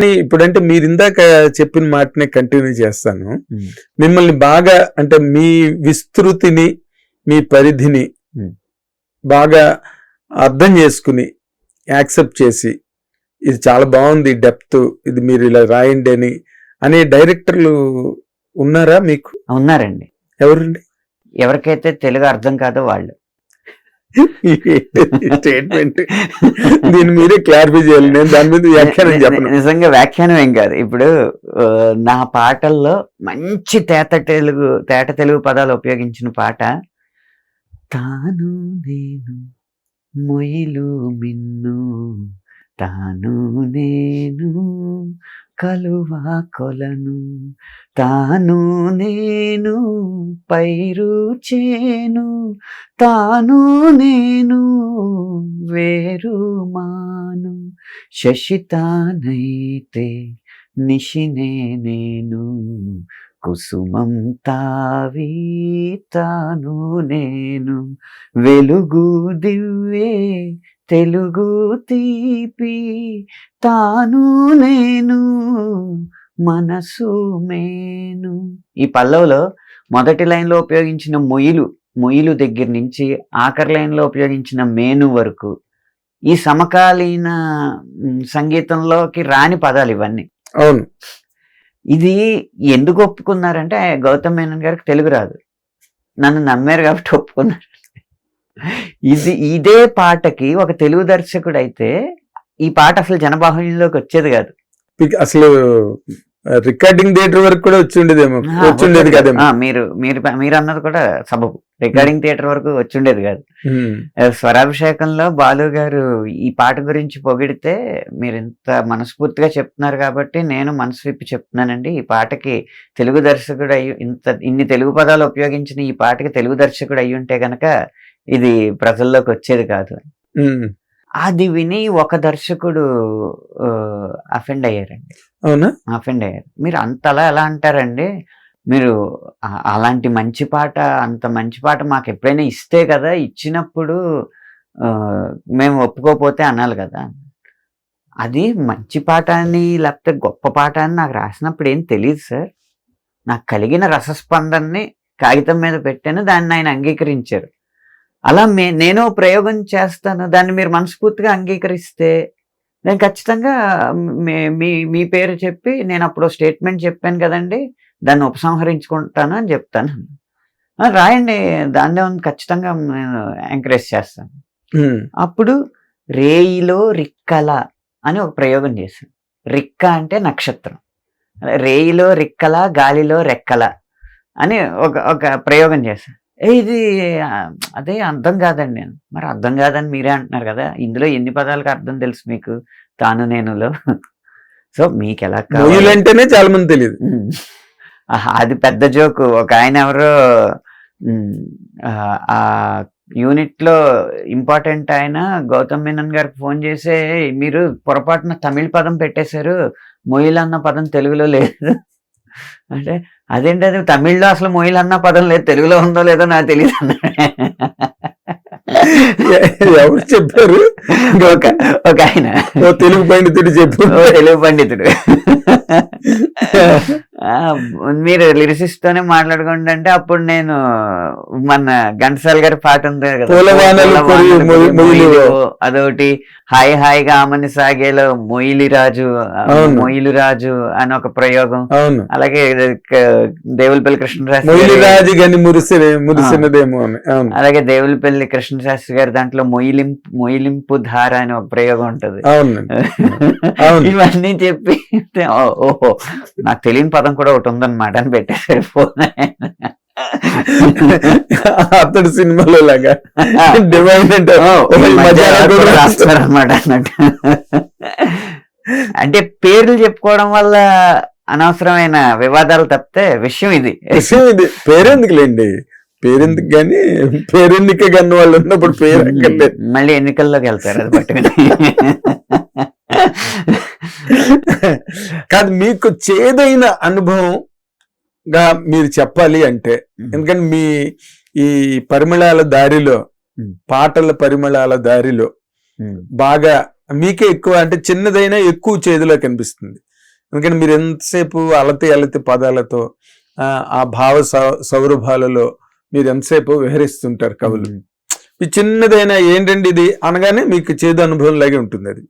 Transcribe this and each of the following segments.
ఇప్పుడంటే మీరు ఇందాక చెప్పిన మాటనే కంటిన్యూ చేస్తాను. మిమ్మల్ని బాగా అంటే మీ విస్తృతిని మీ పరిధిని. బాగా అర్థం చేసుకుని యాక్సెప్ట్ చేసి ఇది చాలా బాగుంది డెప్త్ ఇది మీరు ఇలా రాయండి అని అనే డైరెక్టర్లు ఉన్నారా మీకు? ఉన్నారండి. ఎవరండి? ఎవరికైతే తెలుగు అర్థం కాదో వాళ్ళు. స్టేట్మెంట్ దీన్ని మీరే క్లారిఫై చేయాలి. నేను దాని మీద వ్యాఖ్యానం చెప్పను. నిజంగా వ్యాఖ్యానం ఏం కాదు. ఇప్పుడు నా పాటల్లో మంచి తేట తెలుగు తేట తెలుగు పదాలు ఉపయోగించిన పాట తాను నేను మొయిలు మిన్ను తాను నేను కలువా కొలను. తాను నేను పైరు చేను తాను నేను వేరు మాను శశితానైతే నిషినే నేను. కుసుమం తావి తాను నేను. వెలుగు దివ్వే తెలుగు తీపి తాను నేను మనసు మేను. ఈ పల్లవులో మొదటి లైన్లో ఉపయోగించిన మొయిలు మొయిలు దగ్గర నుంచి ఆఖరి లైన్లో ఉపయోగించిన మేను వరకు ఈ సమకాలీన సంగీతంలోకి రాని పదాలు ఇవన్నీ. అవును. ఇది ఎందుకు ఒప్పుకున్నారంటే గౌతమ్ మేనన్ గారికి తెలుగు రాదు. నన్ను నమ్మారు కాబట్టి ఒప్పుకున్నారు. ఇది ఇదే పాటకి ఒక తెలుగు దర్శకుడు అయితే ఈ పాట అసలు జనబాహుల్యంలోకి వచ్చేది కాదు. అసలు రికార్డింగ్ థియేటర్ వరకు కూడా వచ్చి ఉండేదేమో వచ్చి ఉండేది కదేమో. మీరు మీరు మీరు అన్నది కూడా సబబు. రికార్డింగ్ థియేటర్ వరకు వచ్చి ఉండేది కాదు. స్వరాభిషేకంలో బాలు గారు ఈ పాట గురించి పొగిడితే మీరు ఇంత మనస్ఫూర్తిగా చెప్తున్నారు కాబట్టి నేను మనసు విప్పి చెప్తున్నానండి. ఈ పాటకి తెలుగు దర్శకుడు అయ్యి ఇంత ఇన్ని తెలుగు పదాలు ఉపయోగించిన ఈ పాటకి తెలుగు దర్శకుడు అయ్యి ఉంటే గనక ఇది ప్రజల్లోకి వచ్చేది కాదు. అది విని ఒక దర్శకుడు అఫెండ్ అయ్యారండి. అవునా? అఫెండ్ అయ్యారు. మీరు అంతలా ఎలా అంటారండి? మీరు అలాంటి మంచి పాట అంత మంచి పాట మాకు ఎప్పుడైనా ఇస్తే కదా ఇచ్చినప్పుడు మేము ఒప్పుకోపోతే అనాలి కదా. అది మంచి పాట అని లేకపోతే గొప్ప పాట అని నాకు రాసినప్పుడు ఏం తెలియదు సార్. నాకు కలిగిన రసస్పందనని కాగితం మీద పెట్టాను దాన్ని ఆయన అంగీకరించారు. అలా మే నేను ప్రయోగం చేస్తాను దాన్ని మీరు మనస్ఫూర్తిగా అంగీకరిస్తే నేను ఖచ్చితంగా మీ- మీ మీ పేరు చెప్పి నేను అప్పుడు స్టేట్మెంట్ చెప్పాను కదండి దాన్ని ఉపసంహరించుకుంటాను అని చెప్తాను. "ఆ, రాయండి దాన్నే ఉంది ఖచ్చితంగా నేను ఎంకరేజ్ చేస్తాను. అప్పుడు రేయిలో రిక్కల అని ఒక ప్రయోగం చేశాను. రిక్క అంటే నక్షత్రం. రేయిలో రిక్కల గాలిలో రెక్కల అని ఒక ఒక ప్రయోగం చేశాను. ఇది అదే అర్థం కాదండి నేను. మరి అర్థం కాదని మీరే అంటున్నారు కదా. ఇందులో ఎన్ని పదాలకు అర్థం తెలుసు మీకు? తాను నేనులో. సో మీకు ఎలా కావాలి? మొయ్యలు అంటేనే చాలా మంది తెలియదు అది పెద్ద జోకు. ఒక ఆయన ఎవరో ఆ, ఆ యూనిట్లో ఇంపార్టెంట్ ఆయన గౌతమ్ మేనన్ గారికి ఫోన్ చేసి మీరు పొరపాటున తమిళ పదం పెట్టేశారు మొయిల్ అన్న పదం తెలుగులో లేదు. అంటే అదేంటి అది? తమిళ్ళో అసలు మొయిల్ అన్న పదం లేదు తెలుగులో ఉందో లేదో నాకు తెలియదు ఎవరు చెప్పారు? ఒక ఒక ఆయన. తెలుగు పండితుడు చెప్పు తెలుగు పండితుడు. మీరు లిరిసిస్ట్ తోనే మాట్లాడుకోండి అంటే అప్పుడు నేను మన ఘంటసాల గారి పాట ఉంది కదా మొయిలు. మొయిలు. అదొకటి హాయ్ హాయిగా ఆమని సాగేలో మొయిలి రాజు. మొయిలు రాజు అని ఒక ప్రయోగం అలాగే దేవులపల్లి కృష్ణశాస్త్రి మొయిలి అలాగే దేవులపల్లి కృష్ణశాస్త్రి గారి దాంట్లో మొయిలింపు మొయిలింపు ధార అని ఒక ప్రయోగం ఉంటది. ఇవన్నీ చెప్పి ఓ, ఓహో నాకు తెలియని పదం కూడా ఒకటి ఉందన్నమాట అని పెట్టేశాడు ఫోన్ అతడు సినిమాలో లాగా. డివైన్ అంటే ఓ, ఈ మధ్య కూడా రాస్తారు. అనమాట అన్నట్టు. అంటే పేర్లు చెప్పుకోవడం వల్ల అనవసరమైన వివాదాలు తప్పితే విషయం ఇది. విషయం ఇది. పేరెందుకులేండి? పేరెందుకు కానీ పేరెందుకే కన్న వాళ్ళు ఉన్నప్పుడు పేరు మళ్ళీ ఎన్నికల్లోకి వెళ్తారు అది పట్టుకుని. కాదు మీకు చేదైన అనుభవంగా మీరు చెప్పాలి అంటే ఎందుకంటే మీ ఈ పరిమళాల దారిలో. పాటల పరిమళాల దారిలో బాగా మీకే ఎక్కువ అంటే చిన్నదైనా ఎక్కువ చేదులో కనిపిస్తుంది. ఎందుకంటే మీరు ఎంతసేపు అలతి అలతి పదాలతో ఆ, భావ సౌ- సౌరభాలలో మీరు ఎంతసేపు విహరిస్తుంటారు కవులు. ఈ చిన్నదైనా ఏంటండి ఇది అనగానే మీకు చేదు అనుభవం లాగే ఉంటుంది అది.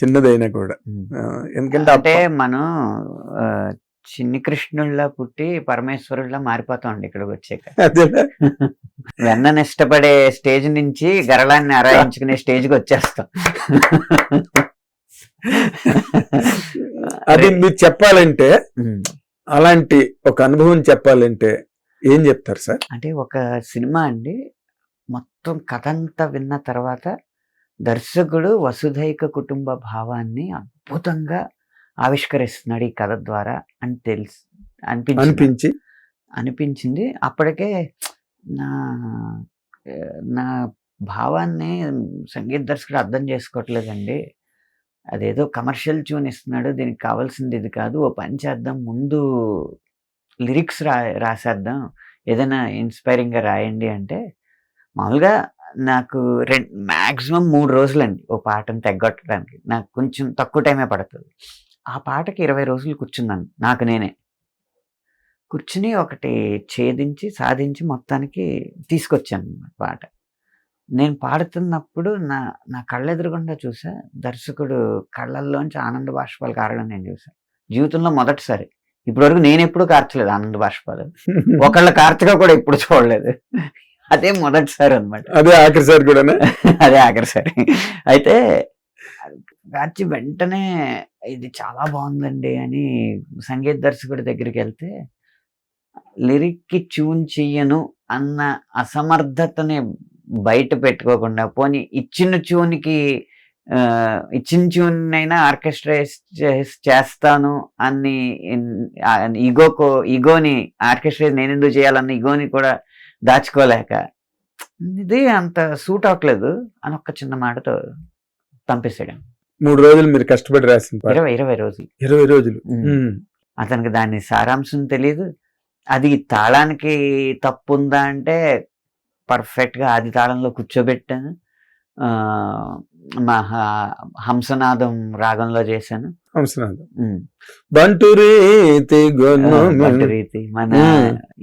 చిన్నదైనా కూడా. ఎందుకంటే అంటే మనం చిన్ని కృష్ణుల్లా పుట్టి పరమేశ్వరుల్లా మారిపోతాం ఇక్కడికి వచ్చాక? వెన్నను ఇష్టపడే స్టేజ్ నుంచి గరళాన్ని ఆరాయించుకునే స్టేజ్కి వచ్చేస్తాం. అది మీరు చెప్పాలంటే. అలాంటి ఒక అనుభవం చెప్పాలంటే ఏం చెప్తారు సార్? అంటే ఒక సినిమా అండి. మొత్తం కథ అంతా విన్న తర్వాత దర్శకుడు వసుధైక కుటుంబ భావాన్ని అద్భుతంగా ఆవిష్కరిస్తున్నాడు ఈ కథ ద్వారా అని తెలుసు అనిపించింది. అనిపించి? అనిపించింది. అప్పటికే నా నా భావాన్ని సంగీత దర్శకుడు అర్థం చేసుకోవట్లేదండి. అదేదో కమర్షియల్ ట్యూన్ ఇస్తున్నాడు దీనికి కావాల్సింది ఇది కాదు ఓ పని చేద్దాం ముందు లిరిక్స్ రా రాసేద్దాం ఏదైనా ఇన్స్పైరింగ్గా రాయండి అంటే మామూలుగా నాకు రెండు మ్యాక్సిమం మూడు రోజులండి ఓ పాటను తెగ్గొట్టడానికి. నాకు కొంచెం తక్కువ టైమే పడుతుంది. ఆ పాటకి ఇరవై రోజులు కూర్చున్నాను నాకు నేనే. కూర్చుని ఒకటి ఛేదించి సాధించి మొత్తానికి తీసుకొచ్చాను పాట. నేను పాడుతున్నప్పుడు నా నా కళ్ళెదురుగుండా చూసా దర్శకుడు కళ్ళల్లోంచి ఆనంద బాష్పాలు కారడం నేను చూసా. జీవితంలో మొదటిసారి. ఇప్పటివరకు నేను ఎప్పుడు కార్చలేదు ఆనంద బాష్పాలు. ఒకళ్ళ కార్తగా కూడా ఎప్పుడు చూడలేదు. అదే మొదటిసారి అన్నమాట. అదే ఆఖరి సార్ కూడానా? అదే ఆఖరిసారి అయితే గాచి వెంటనే ఇది చాలా బాగుందండి అని సంగీత దర్శకుడి దగ్గరికి వెళ్తే లిరిక్కి ట్యూన్ చెయ్యను అన్న అసమర్థతని బయట పెట్టుకోకుండా పోనీ ఇచ్చిన ట్యూన్కి ఇచ్చిన ట్యూన్ అయినా ఆర్కెస్ట్రైజ్ చేస్తాను అని ఈగోకో ఈగోని ఆర్కెస్ట్రైజ్ నేను ఎందుకు చేయాలన్న ఈగోని కూడా దాచుకోలేక ఇది అంత సూట్ అవ్వట్లేదు అని ఒక్క చిన్న మాటతో పంపిస్తాడు మూడు రోజులు మీరు కష్టపడి రాసిన ఇరవై ఇరవై రోజులు. ఇరవై రోజులు. అతనికి దాని సారాంశం తెలియదు అది తాళానికి తప్పు ఉందా అంటే perfect గా ఆది తాళంలో కూర్చోబెట్టాను. ఆ, మా హ- హంసనాదం రాగంలో చేశాను. హంసనాథం ఉమ్. బంటు రీతి ఆ, గొన్ను పట్టు రీతి మన.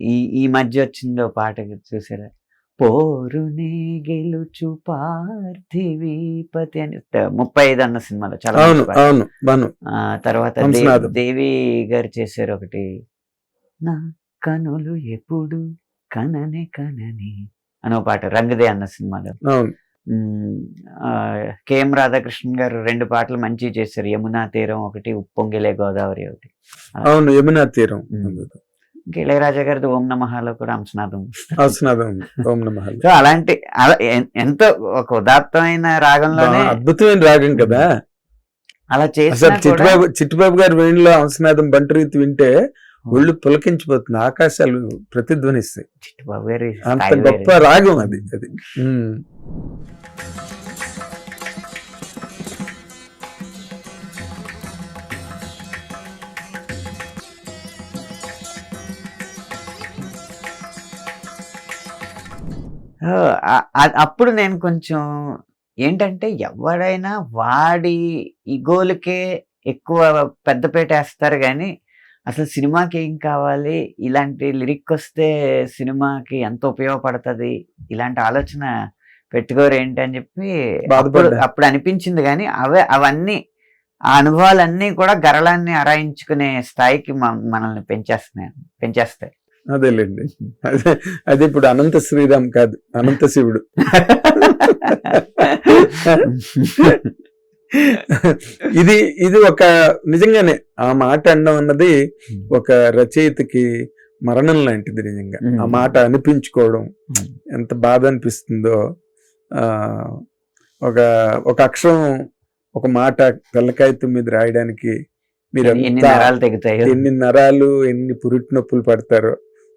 ఈ ఈ మధ్య వచ్చిందో పాట చూసారా పోరునే గెలుచు పార్థివీపతి అని ముప్పై ఐదు అన్న సినిమాలో చాలా అవును. అవును బను తర్వాత. దేవి గారు చేశారు ఒకటి నా కనులు ఎప్పుడు కననే కనని అనో పాట రంగదే అన్న సినిమాలో కెఎం రాధాకృష్ణన్ గారు రెండు పాటలు మంచి చేశారు. యమునా తీరం ఒకటి ఉప్పొంగిలే గోదావరి ఒకటి. అవును యమునా తీరం. ఇంకా ఇళయరాజా గారిది ఓం నమహాలో కూడా హంసనాదం హంసనాథం ఓం నమ సో అలాంటి ఎంతో ఒక ఉదాత్తమైన రాగంలోనే అద్భుతమైన రాగం కదా. అలా కూడా చిట్టుబాబు చిట్టుబాబు గారి వేణిలో హంసనాథం బంటు రీతి వింటే ఒళ్ళు పులకించిపోతుంది. ఆకాశాలు ప్రతిధ్వనిస్తాయి. చిట్టుబాబు గారి అంత గొప్ప. రాగం అది అది. అప్పుడు నేను కొంచెం ఏంటంటే ఎవడైనా వాడి ఇగోలకే ఎక్కువ పెద్దపేట వేస్తారు కానీ అసలు సినిమాకి ఏం కావాలి? ఇలాంటి లిరిక్ వస్తే సినిమాకి ఎంత ఉపయోగపడుతుంది? ఇలాంటి ఆలోచన పెట్టుకోరు ఏంటి అని చెప్పి అప్పుడు అనిపించింది కానీ అవే అవన్నీ ఆ అనుభవాలన్నీ కూడా గరళాన్ని అరాయించుకునే స్థాయికి మనల్ని పెంచేస్తున్నాయి పెంచేస్తాయి. అదేలేండి అదే అది ఇప్పుడు అనంత శ్రీరామ్ కాదు అనంత శివుడు ఇది ఇది ఒక నిజంగానే ఆ మాట అనడం అన్నది ఒక రచయితకి మరణం లాంటిది నిజంగా ఆ. మాట అనిపించుకోవడం. ఎంత బాధ అనిపిస్తుందో ఆ ఒక ఒక అక్షరం ఒక మాట తెల్లకాగితం మీద రాయడానికి మీరు ఎన్ని నరాలు ఎన్ని పురిటి నొప్పులు పడతారో